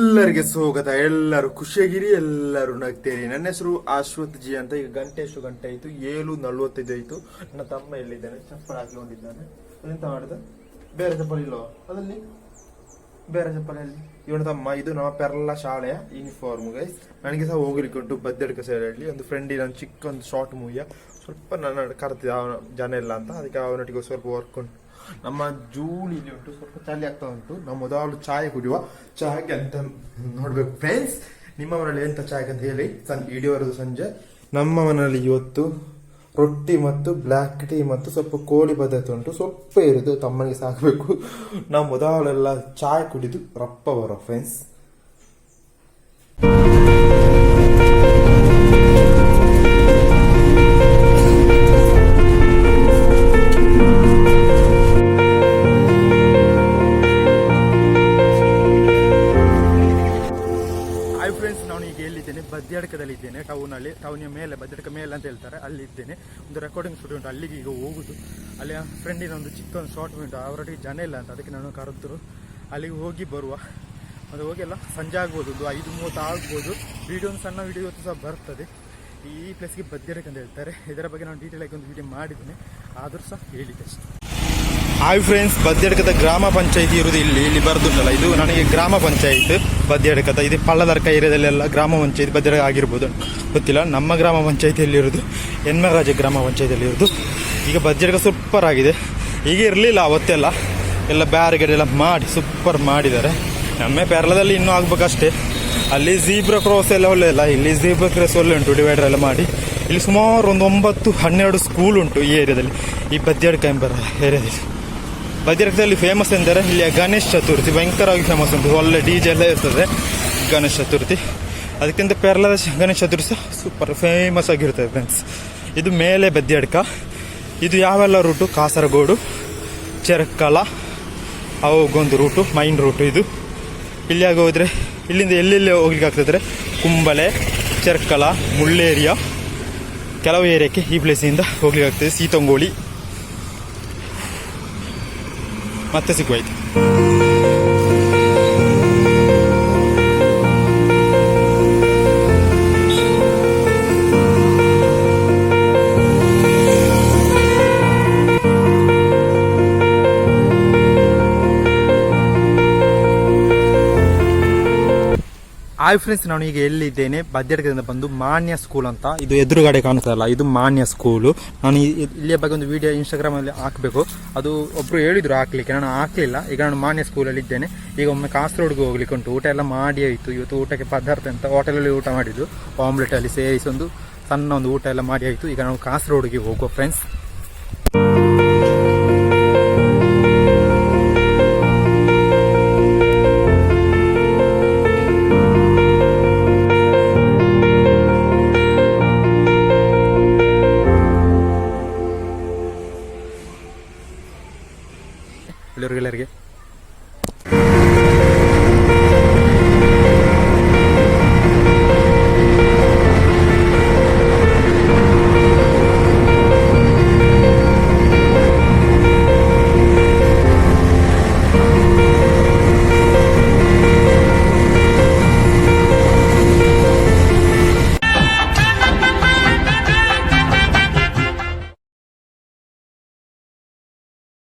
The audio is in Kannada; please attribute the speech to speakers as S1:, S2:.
S1: ಎಲ್ಲರಿಗೆ ಸ್ವಾಗತ. ಎಲ್ಲರೂ ಖುಷಿಯಾಗಿರಿ, ಎಲ್ಲರೂ ನಗ್ತೇರಿ. ನನ್ನ ಹೆಸರು ಅಶ್ವಥ್ ಜಿ ಅಂತ. ಈಗ ಗಂಟೆ ಎಷ್ಟು ಗಂಟೆ ಆಯ್ತು? ಏಳು ನಲ್ವತ್ತೈದು ಆಯ್ತು. ನನ್ನ ತಮ್ಮ ಎಲ್ಲಿದ್ದಾನೆ? ಚಪ್ಪಲ್ ಹಾಕಿಕೊಂಡಿದ್ದಾನೆ. ಎಂತ ಮಾಡಿದ? ಬೇರೆ ಚಪ್ಪಲ್ ಇಲ್ಲೋ ಅದಲ್ಲಿ ಬೇರೆ ಚಪ್ಪಲಿ ಇವನು ತಮ್ಮ, ಇದು ನಮ್ಮ ಪೆರಲ ಶಾಲೆಯ ಯೂನಿಫಾರ್ಮ್ ಗೈಸ್ ನನಗೆ ಸಹ ಹೋಗ್ಲಿಕ್ಕೆ ಉಂಟು ಬದ್ದಡ್ಕ ಸೈಡಲ್ಲಿ ಒಂದು ಫ್ರೆಂಡ್ ನನ್ನ ಚಿಕ್ಕ ಒಂದು ಶಾರ್ಟ್ ಮೂವಿಯ ಸ್ವಲ್ಪ ನನ್ನ ಕರ್ತಿದ್ದ ಅವನ, ಜನ ಇಲ್ಲ ಅಂತ. ಅದಕ್ಕೆ ಅವನೊಟ್ಟಿಗೆ ಸ್ವಲ್ಪ ವರ್ಕ್ ಉಂಟು. ನಮ್ಮ ಜೂನ್ ಇಲ್ಲಿ ಉಂಟು. ಸ್ವಲ್ಪ ಚಳಿ ಆಗ್ತಾ ಉಂಟು. ನಾವು ಮೊದಲು ಚಾಯ್ ಕುಡಿಯುವ. ಚಹಾಗೆ ಅಂತ ನೋಡ್ಬೇಕು. ಫ್ರೆಂಡ್ಸ್ ನಿಮ್ಮ ಮನೇಲಿ ಎಂತ ಚಾಯ್ ಅಂತ ಹೇಳಿ. ಸನ್ ವಿಡಿಯೋ ಇರೋದು ಸಂಜೆ. ನಮ್ಮ ಮನೆಯಲ್ಲಿ ಇವತ್ತು ರೊಟ್ಟಿ ಮತ್ತು ಬ್ಲ್ಯಾಕ್ ಟೀ ಮತ್ತು ಸ್ವಲ್ಪ ಕೋಳಿ ಪದಾರ್ಥ ಉಂಟು. ಸ್ವಲ್ಪ ಇರೋದು ತಮ್ಮನಿಗೆ ಸಾಕಬೇಕು. ನಾವು ಮೊದಲೆಲ್ಲ ಚಾಯ್ ಕುಡಿದು, ರಪ್ಪ ಬರೋ ಫ್ರೆಂಡ್ಸ್ ಇದ್ದೇನೆ ಟೌನಲ್ಲಿ ಟೌನಿನ ಮೇಲೆ ಬದ್ಯಾಡಕ ಮೇಲೆ ಅಂತ ಹೇಳ್ತಾರೆ. ಅಲ್ಲಿ ಇದ್ದೇನೆ. ಒಂದು ರೆಕಾರ್ಡಿಂಗ್ ಸ್ಟುಡಿಯೋ ಉಂಟು. ಅಲ್ಲಿಗೆ ಈಗ ಹೋಗುದು. ಅಲ್ಲಿ ಫ್ರೆಂಡಿನ ಒಂದು ಚಿಕ್ಕ ಒಂದು ಶಾರ್ಟ್ ಉಂಟು. ಅವರೊಟ್ಟಿಗೆ ಜನ ಇಲ್ಲ ಅಂತ. ಅದಕ್ಕೆ ನಾನು ಕರೆದ್ರು. ಅಲ್ಲಿಗೆ ಹೋಗಿ ಬರುವ. ಅದು ಹೋಗಿ ಎಲ್ಲ ಸಂಜೆ ಆಗ್ಬೋದು. ಒಂದು ಐದು ಮೂವತ್ತು ಆಗ್ಬೋದು. ವಿಡಿಯೋ ಒಂದು ಸಣ್ಣ ವಿಡಿಯೋ ಇವತ್ತು ಸಹ ಬರ್ತದೆ. ಈ ಪ್ಲೇಸ್ಗೆ ಬದ್ದಿರಕ್ಕೆ ಅಂತ ಹೇಳ್ತಾರೆ. ಇದರ ಬಗ್ಗೆ ನಾನು ಡೀಟೇಲ್ ಆಗಿ ಒಂದು ವಿಡಿಯೋ ಮಾಡಿದ್ದೇನೆ. ಆದರೂ ಸಹ ಹೇಳಿದೆ ಅಷ್ಟೇ. ಹಾಯ್ ಫ್ರೆಂಡ್ಸ್ ಬದ್ಯಡ್ಕದ ಗ್ರಾಮ ಪಂಚಾಯತಿ ಇರುವುದು ಇಲ್ಲಿ. ಇಲ್ಲಿ ಬರೆದುಂಟಲ್ಲ ಇದು ನನಗೆ ಗ್ರಾಮ ಪಂಚಾಯತ್ ಬದ್ಯಡ್ಕದ ಇದು ಪಳ್ಳದರ್ಕ ಏರಿಯಾದಲ್ಲೆಲ್ಲ ಗ್ರಾಮ ಪಂಚಾಯತ್ ಬದ್ಯಡ್ಕ ಆಗಿರ್ಬೋದು. ಗೊತ್ತಿಲ್ಲ? ನಮ್ಮ ಗ್ರಾಮ ಪಂಚಾಯತಿಯಲ್ಲಿ ಇರೋದು ಎನ್ಮರಾಜ ಗ್ರಾಮ ಪಂಚಾಯತಿಯಲ್ಲಿ ಇರೋದು ಈಗ ಬದ್ಯಡ್ಕ ಸೂಪರ್ ಆಗಿದೆ. ಈಗ ಇರಲಿಲ್ಲ ಅವತ್ತೆಲ್ಲ ಎಲ್ಲ ಬ್ಯಾರಿಗೇಡ್ ಎಲ್ಲ ಮಾಡಿ ಸೂಪರ್ ಮಾಡಿದ್ದಾರೆ. ನಮ್ಮ ಪೇರಳದಲ್ಲಿ ಇನ್ನೂ ಆಗ್ಬೇಕಷ್ಟೇ. ಅಲ್ಲಿ ಜೀಬ್ರಾ ಕ್ರಾಸ್ ಎಲ್ಲ ಒಳ್ಳೆ ಇಲ್ಲ ಜೀಬ್ರಾ ಕ್ರಾಸ್ ಒಳ್ಳೆ ಉಂಟು ಡಿವೈಡರ್ ಎಲ್ಲ ಮಾಡಿ. ಇಲ್ಲಿ ಸುಮಾರು ಒಂದು ಒಂಬತ್ತು, ಹನ್ನೆರಡು ಸ್ಕೂಲ್ ಉಂಟು ಈ ಏರಿಯಾದಲ್ಲಿ. ಈ ಬದ್ಯಡ್ಕ ಎಂಬ ಏರಿಯಾದಲ್ಲಿ. ಬದಿರಕದಲ್ಲಿ ಫೇಮಸ್ ಎಂದರೆ ಇಲ್ಲಿ ಗಣೇಶ್ ಚತುರ್ಥಿ. ಭಯಂಕರವಾಗಿ ಫೇಮಸ್ ಉಂಟು. ಒಳ್ಳೆ ಡಿ ಜೆ ಎಲ್ಲ ಇರ್ತದೆ. ಗಣೇಶ್ ಚತುರ್ಥಿ. ಅದಕ್ಕಿಂತ ಪೇರ್ಲದ ಗಣೇಶ್ ಚತುರ್ಥಿ ಸೂಪರ್ ಫೇಮಸ್ ಆಗಿರ್ತದೆ ಫ್ರೆಂಡ್ಸ್ ಇದು ಮೇಲೆ ಬದ್ಯಡ್ಕ. ಇದು ಯಾವೆಲ್ಲ ರೂಟು? ಕಾಸರಗೋಡು ಚೆರಕ್ಕಲ ಅವಗೊಂದು ರೂಟು ಮೈನ್ ರೂಟು ಇದು. ಇಲ್ಲಿಯಾಗ ಹೋದರೆ, ಇಲ್ಲಿಂದ ಎಲ್ಲೆಲ್ಲಿ ಹೋಗ್ಲಿಕ್ಕೆ ಆಗ್ತದೆ ಕುಂಬಳೆ, ಚೆರ್ಕಲ, ಮುಳ್ಳೇರಿಯಾ, ಕೆಲವು ಏರಿಯಾಕ್ಕೆ ಈ ಪ್ಲೇಸಿಂದ ಹೋಗ್ಲಿಕ್ಕೆ ಆಗ್ತದೆ. ಸೀತಂಗೋಳಿ. ಮತ್ತೆ ಸಿಗುವಾಯ್ತು ಹಾಯ್ ಫ್ರೆಂಡ್ಸ್ ನಾನು ಈಗ ಎಲ್ಲಿದ್ದೇನೆ? ಬದ್ಯಡ್ಕದಿಂದ ಬಂದು ಮಾನ್ಯ ಸ್ಕೂಲ್ ಅಂತ ಇದು ಎದುರುಗಡೆ ಕಾಣುತ್ತಲ್ಲ ಇದು ಮಾನ್ಯ ಸ್ಕೂಲು ನಾನು ಇಲ್ಲಿಯ ಬಗ್ಗೆ ಒಂದು ವಿಡಿಯೋ ಇನ್ಸ್ಟಾಗ್ರಾಮ್ ಅಲ್ಲಿ ಹಾಕಬೇಕು. ಅದು ಒಬ್ರು ಹೇಳಿದ್ರು ಹಾಕ್ಲಿಕ್ಕೆ. ನಾನು ಹಾಕ್ಲಿಲ್ಲ. ಈಗ ನಾನು ಮಾನ್ಯ ಸ್ಕೂಲಲ್ಲಿ ಇದ್ದೇನೆ. ಈಗ ಒಮ್ಮೆ ಕಾಸರಗೋಡ್ಗೆ ಹೋಗ್ಲಿಕ್ಕೆ ಉಂಟು. ಊಟ ಎಲ್ಲ ಮಾಡಿ ಆಯಿತು ಇವತ್ತು ಊಟಕ್ಕೆ ಪದಾರ್ಥ ಅಂತ ಹೋಟೆಲಲ್ಲಿ ಊಟ ಮಾಡಿದ್ದು. ಆಮ್ಲೆಟಲ್ಲಿ ಸೇರಿಸಿ ಒಂದು ಸಣ್ಣ ಒಂದು ಊಟ ಎಲ್ಲ ಮಾಡಿ ಆಯಿತು ಈಗ ನಾವು ಕಾಸರಗೋಡಿಗೆ ಹೋಗುವ ಫ್ರೆಂಡ್ಸ್ ಎಲ್ಲರಿಗೂ ಎಲ್ಲರಿಗೆ